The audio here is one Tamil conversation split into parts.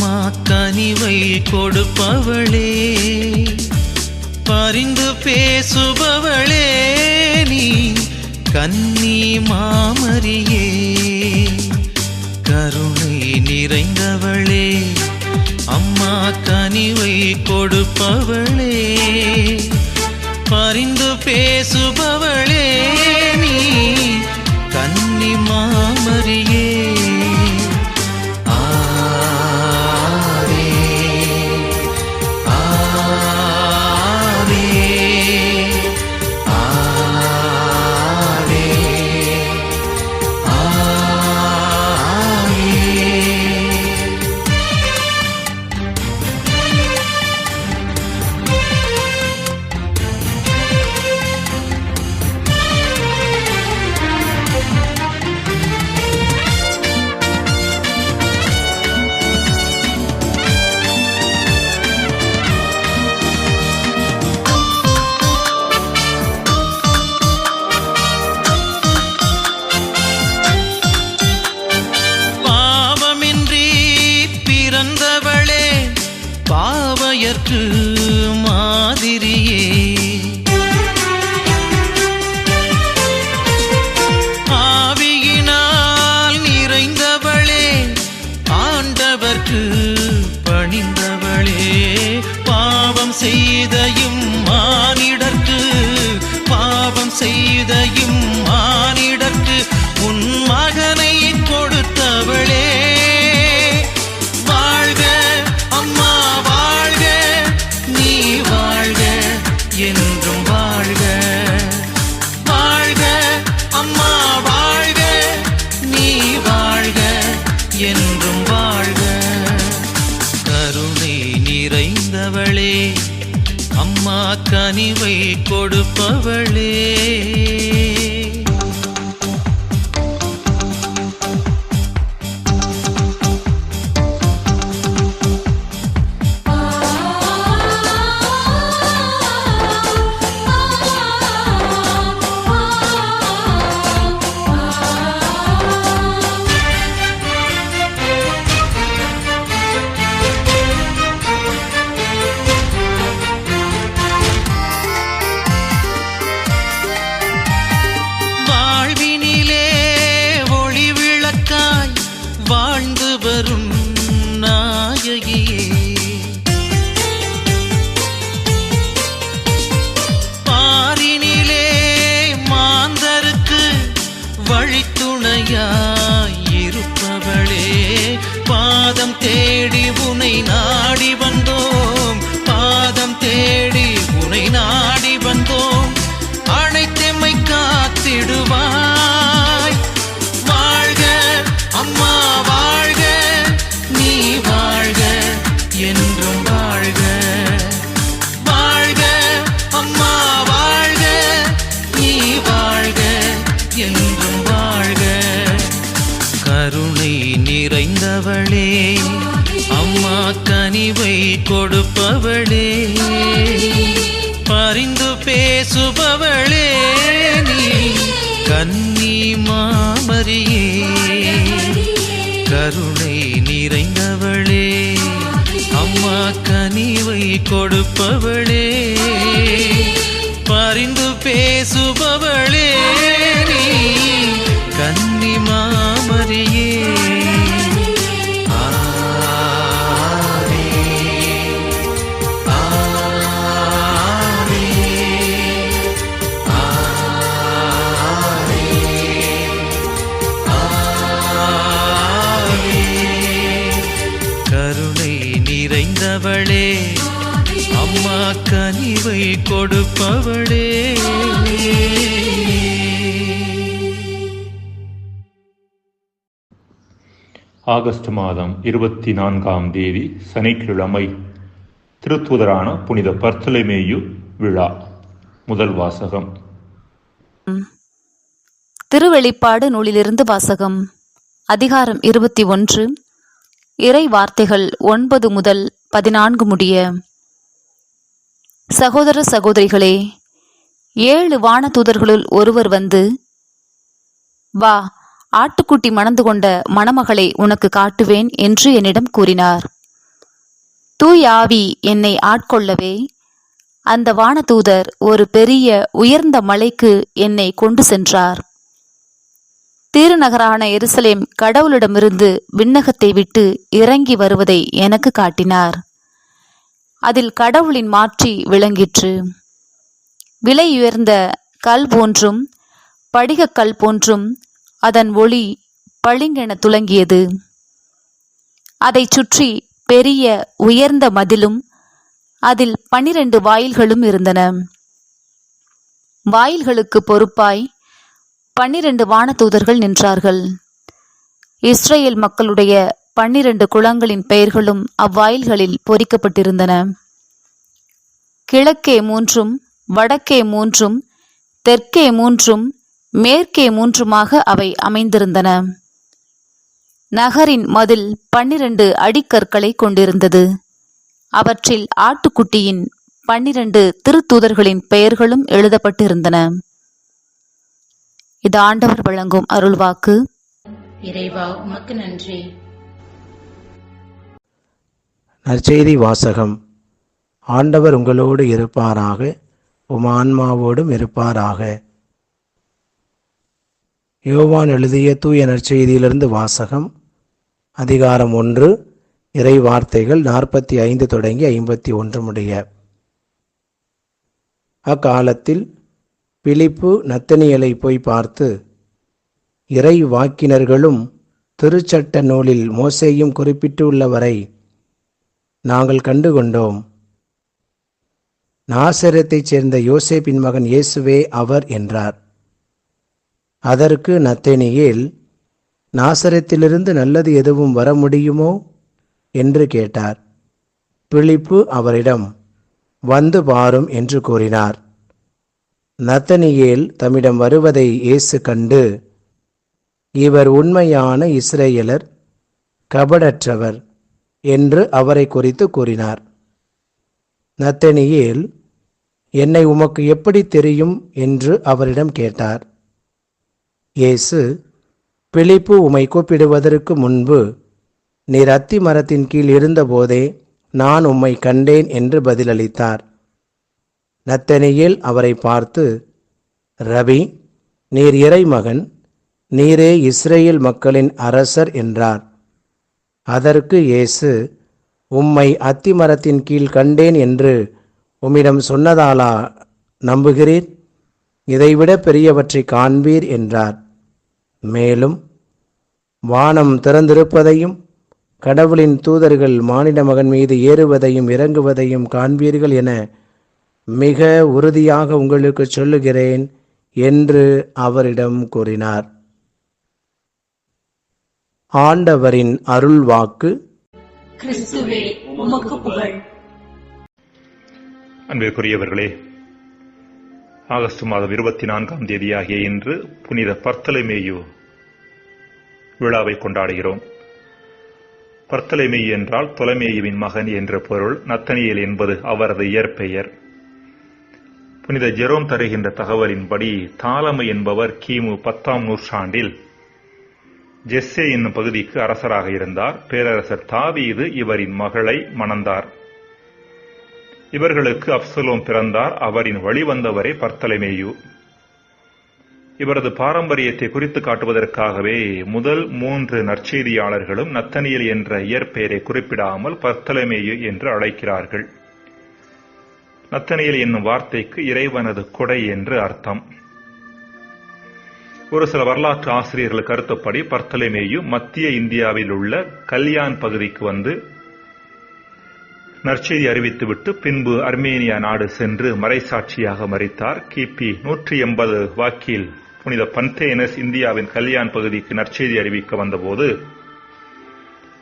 நிறைந்தவளே அம்மா கனிவை கொடுப்பவளே. பரிந்து பேசுபவளே நீ கன்னி மாமரியே. கருணை நிறைந்தவளே அம்மா கனிவை கொடுப்பவளே. பரிந்து பேசுபவளே பாதம் தேடி உனை நான் கருணை நிறைந்தவளே அம்மா கனிவை கொடுப்பவளே பரிந்து பேசுபவளே. நிறைந்தவளே அம்மா கனிவை கொடுப்பவளே. ஆகஸ்ட் மாதம் இருபத்தி நான்காம் தேதி சனிக்கிழமை திருத்துதரான புனித பர்த்தலைமேயு விழா முதல் வாசகம். திருவெளிப்பாடு நூலிலிருந்து வாசகம் அதிகாரம் இருபத்தி ஒன்று இறை வார்த்தைகள் ஒன்பது முதல் பதினான்கு முடிய. சகோதர சகோதரிகளே ஏழு வானதூதர்களுள் ஒருவர் வந்து வா ஆட்டுக்குட்டி மணந்து கொண்ட மணமகளை உனக்கு காட்டுவேன் என்று என்னிடம் கூறினார். தூய் ஆவி என்னை ஆட்கொள்ளவே அந்த வானதூதர் ஒரு பெரிய உயர்ந்த மலைக்கு என்னை கொண்டு சென்றார். திருநகரான எருசலேம் கடவுளிடமிருந்து விண்ணகத்தை விட்டு இறங்கி வருவதை எனக்கு காட்டினார். அதில் கடவுளின் மாற்றி விளங்கிற்று. விலையுயர்ந்த கல் போன்றும் படிகக் கல் போன்றும் அதன் ஒளி பளிங்கென துலங்கியது. அதைச் சுற்றி பெரிய உயர்ந்த மதிலும் அதில் பனிரெண்டு வாயில்களும் இருந்தன. வாயில்களுக்கு பொறுப்பாய் பன்னிரண்டு வானதூதர்கள் நின்றார்கள். இஸ்ரேல் மக்களுடைய பன்னிரண்டு குளங்களின் பெயர்களும் அவ்வாயில்களில் பொறிக்கப்பட்டிருந்தன. கிழக்கே மூன்றும் வடக்கே மூன்றும் தெற்கே மூன்றும் மேற்கே மூன்றுமாக அவை அமைந்திருந்தன. நகரின் மதில் பன்னிரண்டு அடிக்கற்களை கொண்டிருந்தது. அவற்றில் ஆட்டுக்குட்டியின் பன்னிரண்டு திருத்தூதர்களின் பெயர்களும் எழுதப்பட்டிருந்தன. இது ஆண்டவர் வழங்கும் அருள்வாக்கு. இறைவா உமக்கு நன்றி. நற்செய்தி வாசகம். ஆண்டவர் உங்களோடு இருப்பாராக உம் ஆன்மாவோடும் இருப்பாராக. யோவான் எழுதிய தூய நற்செய்தியிலிருந்து வாசகம். அதிகாரம் ஒன்று இறை வார்த்தைகள் நாற்பத்தி ஐந்து தொடங்கி ஐம்பத்தி ஒன்று முடிய. அக்காலத்தில் பிலிப்பு நத்தனியலை போய் பார்த்து இறை வாக்கினர்களும் திருச்சட்ட நூலில் மோசேயும் குறிப்பிட்டுள்ளவரை நாங்கள் கண்டுகொண்டோம். நாசரத்தைச் சேர்ந்த யோசேப்பின் மகன் இயேசுவே அவர் என்றார். அதற்கு நத்தேனியில் நாசரத்திலிருந்து நல்லது எதுவும் வர முடியுமோ? என்று கேட்டார். பிலிப்பு அவரிடம் வந்து பாரும் என்று கூறினார். நத்தனியேல் தம்மிடம் வருவதை இயேசு கண்டு இவர் உண்மையான இஸ்ரேலர் கபடற்றவர் என்று அவரை குறித்து கூறினார். நத்தனியேல் என்னை உமக்கு எப்படி தெரியும்? என்று அவரிடம் கேட்டார். இயேசு பிழிப்பு உமை கூப்பிடுவதற்கு முன்பு நீர் அத்தி மரத்தின் கீழ் இருந்தபோதே நான் உம்மை கண்டேன் என்று பதிலளித்தார். நத்தனியில் அவரை பார்த்து ரவி நீர் இறைமகன் நீரே இஸ்ரேல் மக்களின் அரசர் என்றார். அதற்கு இயேசு உம்மை அத்திமரத்தின் கீழ் கண்டேன் என்று உம்மிடம் சொன்னதாலா நம்புகிறீர்? இதைவிட பெரியவற்றை காண்பீர் என்றார். மேலும் வானம் திறந்திருப்பதையும் கடவுளின் தூதர்கள் மானிட மகன் மீது ஏறுவதையும் இறங்குவதையும் காண்பீர்கள் என மிக உறுதியாக உங்களுக்கு சொல்லுகிறேன் என்று அவரிடம் கூறினார். ஆண்டவரின் அருள்வாக்கு. கிறிஸ்துவே உமக்கு புகழ். அன்பிற்குரியவர்களே ஆகஸ்ட் மாதம் இருபத்தி நான்காம் தேதியாகிய இன்று புனித பர்த்தலைமேயு விழாவை கொண்டாடுகிறோம். பர்த்தலைமேயு என்றால் தொலைமேயுவின் மகன் என்ற பொருள் நத்தனியல் என்பது அவரது இயற்பெயர். புனித ஜெரோம் தருகின்ற தகவலின்படி தாலமை என்பவர் கிமு பத்தாம் நூற்றாண்டில் ஜெஸ்ஸே என்னும் பகுதிக்கு அரசராக இருந்தார். பேரரசர் தாவீது இவரின் மகளை மணந்தார். இவர்களுக்கு அப்சலோம் பிறந்தார். அவரின் வழிவந்தவரே பர்த்தலைமேயு. இவரது பாரம்பரியத்தை குறித்து காட்டுவதற்காகவே முதல் மூன்று நற்செய்தியாளர்களும் நத்தனியல் என்ற இயற்பெயரை குறிப்பிடாமல் பர்த்தலைமேயு என்று அழைக்கிறார்கள். நத்தனியல் என்னும் வார்த்தைக்கு இறைவனது கொடை என்று அர்த்தம். ஒரு சில வரலாற்று ஆசிரியர்கள் கருத்துப்படி பர்த்தலைமேயு மத்திய இந்தியாவில் உள்ள கல்யாண் பகுதிக்கு வந்து நற்செய்தி அறிவித்துவிட்டு பின்பு அர்மேனியா நாடு சென்று மறைசாட்சியாக மறித்தார். கிபி நூற்றி எண்பது வாக்கில் புனித பந்தேனஸ் இந்தியாவின் கல்யாண் பகுதிக்கு நற்செய்தி அறிவிக்க வந்தபோது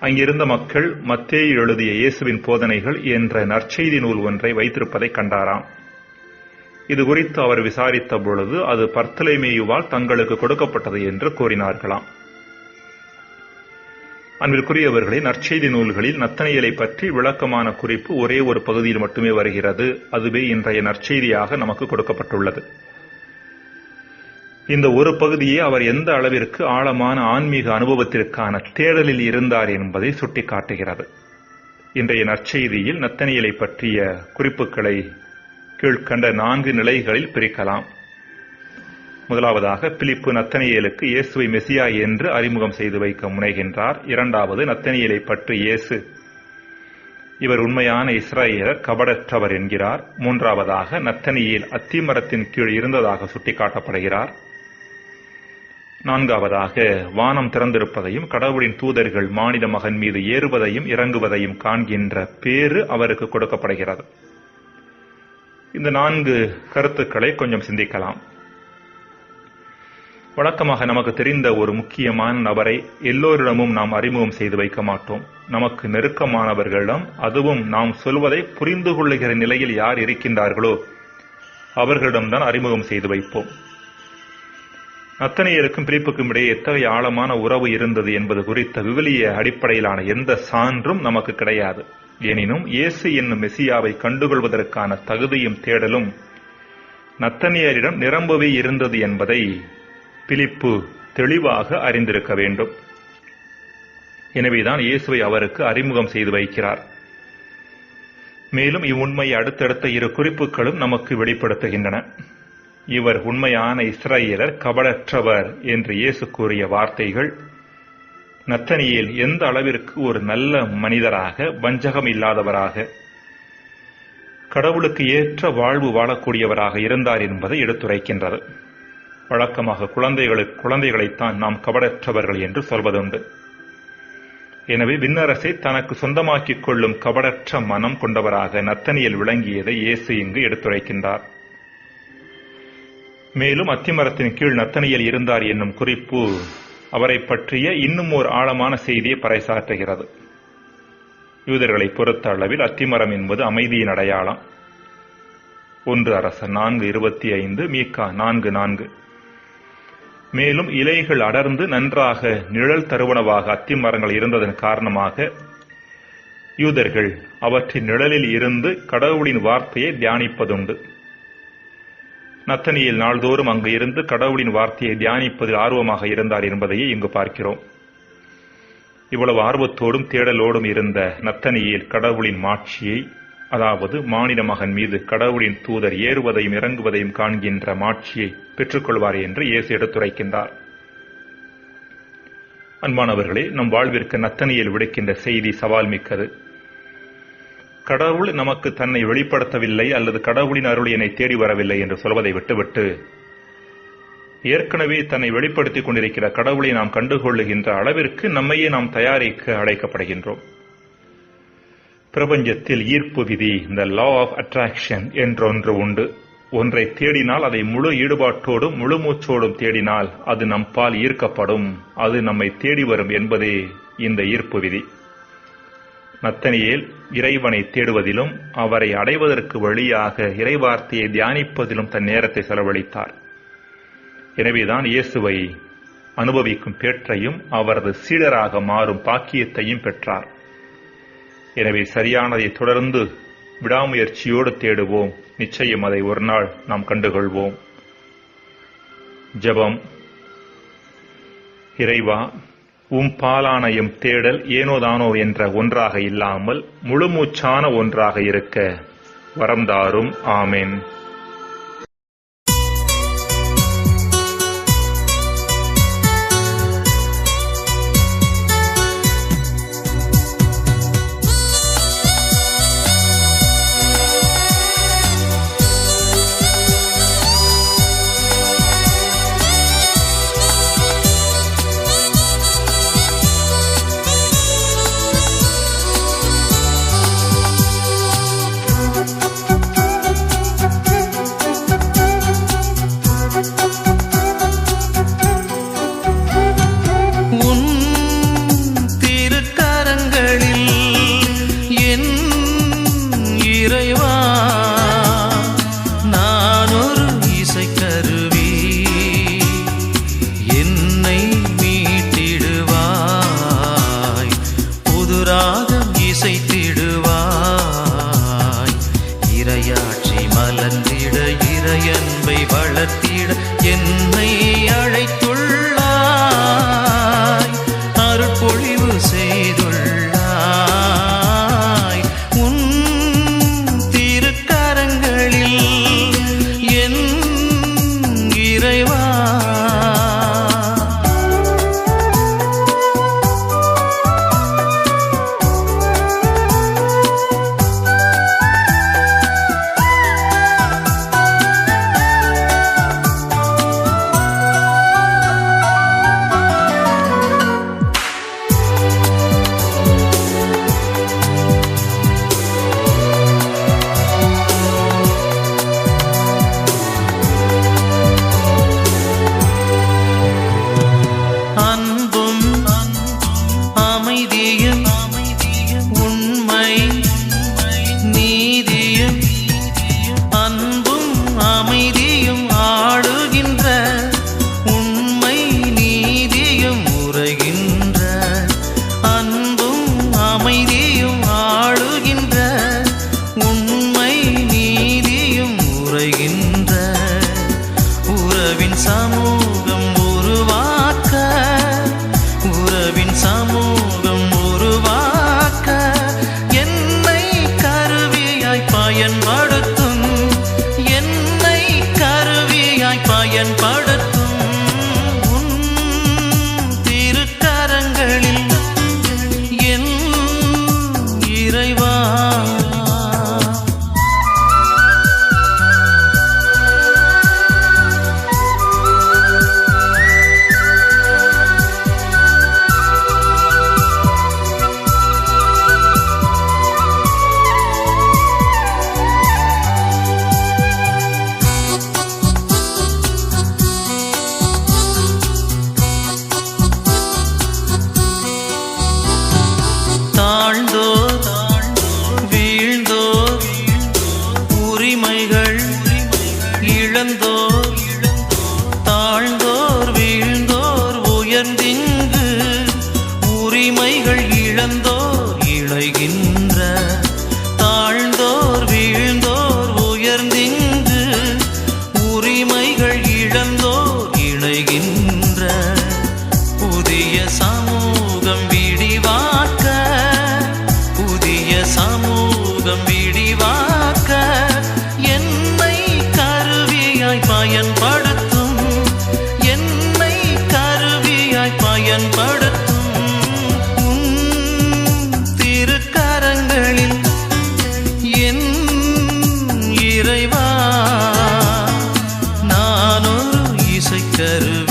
அங்கிருந்த மக்கள் மத்தேயு எழுதிய இயேசுவின் போதனைகள் என்ற நற்செய்தி நூல் ஒன்றை வைத்திருப்பதை கண்டாராம். இது குறித்து அவர் விசாரித்த பொழுது அது பர்த்தலைமேயுவால் தங்களுக்கு கொடுக்கப்பட்டது என்று கூறினார்களாம். அன்பிற்குரியவர்களே நற்செய்தி நூல்களில் நத்தனையலை பற்றி விளக்கமான குறிப்பு ஒரே ஒரு பகுதியில் மட்டுமே வருகிறது. அதுவே இன்றைய நற்செய்தியாக நமக்கு கொடுக்கப்பட்டுள்ளது. இந்த ஒரு பகுதியே அவர் எந்த அளவிற்கு ஆழமான ஆன்மீக அனுபவத்திற்கான தேடலில் இருந்தார் என்பதை சுட்டிக்காட்டுகிறது. இன்றைய நற்செய்தியில் நத்தனியலை பற்றிய குறிப்புகளை கீழ்கண்ட நான்கு நிலைகளில் பிரிக்கலாம். முதலாவதாக பிலிப்பு நத்தனியலுக்கு இயேசுவை மெசியா என்று அறிமுகம் செய்து வைக்க முனைகின்றார். இரண்டாவது நத்தனியலை பற்றி இயேசு இவர் உண்மையான இஸ்ரேலர் கபடற்றவர் என்கிறார். மூன்றாவதாக நத்தனியில் அத்திமரத்தின் கீழ் இருந்ததாக சுட்டிக்காட்டப்படுகிறார். நான்காவதாக வானம் திறந்திருப்பதையும் கடவுளின் தூதர்கள் மானிட மகன் மீது ஏறுவதையும் இறங்குவதையும் காண்கின்ற பேறு அவருக்கு கொடுக்கப்படுகிறது. இந்த நான்கு கருத்துக்களை கொஞ்சம் சிந்திக்கலாம். வழக்கமாக நமக்கு தெரிந்த ஒரு முக்கியமான நபரை எல்லோரிடமும் நாம் அறிமுகம் செய்து வைக்க மாட்டோம். நமக்கு நெருக்கமானவர்களிடம் அதுவும் நாம் சொல்வதை புரிந்து கொள்ளுகிற நிலையில் யார் இருக்கின்றார்களோ அவர்களிடம்தான் அறிமுகம் செய்து வைப்போம். நத்தனையருக்கும் பிலிப்புக்கும் இடையே எத்தகைய ஆழமான உறவு இருந்தது என்பது குறித்த விவிலிய அடிப்படையிலான எந்த சான்றும் நமக்கு கிடையாது. எனினும் இயேசு என்னும் மெசியாவை கண்டுகொள்வதற்கான தகுதியும் தேடலும் நத்தனியரிடம் நிரம்பவே இருந்தது என்பதை பிலிப்பு தெளிவாக அறிந்திருக்க வேண்டும். எனவேதான் இயேசுவை அவருக்கு அறிமுகம் செய்து வைக்கிறார். மேலும் இவ்வுண்மையை அடுத்தடுத்த இரு குறிப்புகளும் நமக்கு வெளிப்படுத்துகின்றன. இவர் உண்மையான இஸ்ரேலர் கபடற்றவர் என்று இயேசு கூறிய வார்த்தைகள் நத்தனியில் எந்த அளவிற்கு ஒரு நல்ல மனிதராக வஞ்சகம் இல்லாதவராக கடவுளுக்கு ஏற்ற வாழ்வு வாழக்கூடியவராக இருந்தார் என்பதை எடுத்துரைக்கின்றது. வழக்கமாக குழந்தைகளுக்கு குழந்தைகளைத்தான் நாம் கபடற்றவர்கள் என்று சொல்வதுண்டு. எனவே விண்ணரசை தனக்கு சொந்தமாக்கிக் கொள்ளும் கபடற்ற மனம் கொண்டவராக நத்தனியில் விளங்கியதை இயேசு இங்கு எடுத்துரைக்கின்றார். மேலும் அத்திமரத்தின் கீழ் நத்தனியில் இருந்தார் என்னும் குறிப்பு அவரை பற்றிய இன்னும் ஒரு ஆழமான செய்தியை பறைசாற்றுகிறது. யூதர்களை பொறுத்த அளவில் அத்திமரம் என்பது அமைதியின் அடையாளம். ஒன்று அரசன் நான்கு இருபத்தி ஐந்து மீக்கா நான்கு நான்கு. மேலும் இலைகள் அடர்ந்து நன்றாக நிழல் தருவனவாக அத்திமரங்கள் இருந்ததன் காரணமாக யூதர்கள் அவற்றின் நிழலில் இருந்து கடவுளின் வார்த்தையை தியானிப்பதுண்டு. நத்தனியில் நாள்தோறும் அங்கு இருந்து கடவுளின் வார்த்தையை தியானிப்பதில் ஆர்வமாக இருந்தார் என்பதையே இங்கு பார்க்கிறோம். இவ்வளவு ஆர்வத்தோடும் தேடலோடும் இருந்த நத்தனியில் கடவுளின் மாட்சியை அதாவது மாநில மகன் மீது கடவுளின் தூதர் ஏறுவதையும் இறங்குவதையும் காண்கின்ற மாட்சியை பெற்றுக்கொள்வார் என்று இயேசு எடுத்துரைக்கின்றார். அன்பானவர்களே நம் வாழ்விற்கு நத்தனியில் விடுக்கின்ற செய்தி சவால் மிக்கது. கடவுள் நமக்கு தன்னை வெளிப்படுத்தவில்லை அல்லது கடவுளின் அருள் என்னை தேடி வரவில்லை என்று சொல்வதை விட்டுவிட்டு ஏற்கனவே தன்னை வெளிப்படுத்திக் கொண்டிருக்கிற கடவுளை நாம் கண்டுகொள்ளுகின்ற அளவிற்கு நம்மையே நாம் தயாரிக்க அழைக்கப்படுகின்றோம். பிரபஞ்சத்தில் ஈர்ப்பு விதி இந்த லா ஆஃப் அட்ராக்ஷன் என்றொன்று உண்டு. ஒன்றை தேடினால் அதை முழு ஈடுபாட்டோடும் முழு மூச்சோடும் தேடினால் அது நம் பால் ஈர்க்கப்படும். அது நம்மை தேடி வரும் என்பதே இந்த ஈர்ப்பு விதி. நத்தனியேல் இறைவனை தேடுவதிலும் அவரை அடைவதற்கு வழியாக இறைவார்த்தையை தியானிப்பதிலும் தன் நேரத்தை செலவழித்தார். எனவேதான் இயேசுவை அனுபவிக்கும் பேற்றையும் அவரது சீடராக மாறும் பாக்கியத்தையும் பெற்றார். எனவே சரியானதை தொடர்ந்து விடாமுயற்சியோடு தேடுவோம். நிச்சயம் அதை ஒரு நாள் நாம் கண்டுகொள்வோம். ஜெபம். இறைவா உம் பாலான எம் தேடல் ஏனோதானோ என்ற ஒன்றாக இல்லாமல் முழுமூச்சான ஒன்றாக இருக்க. வரம்தாரும் ஆமேன். இசைக்கருவி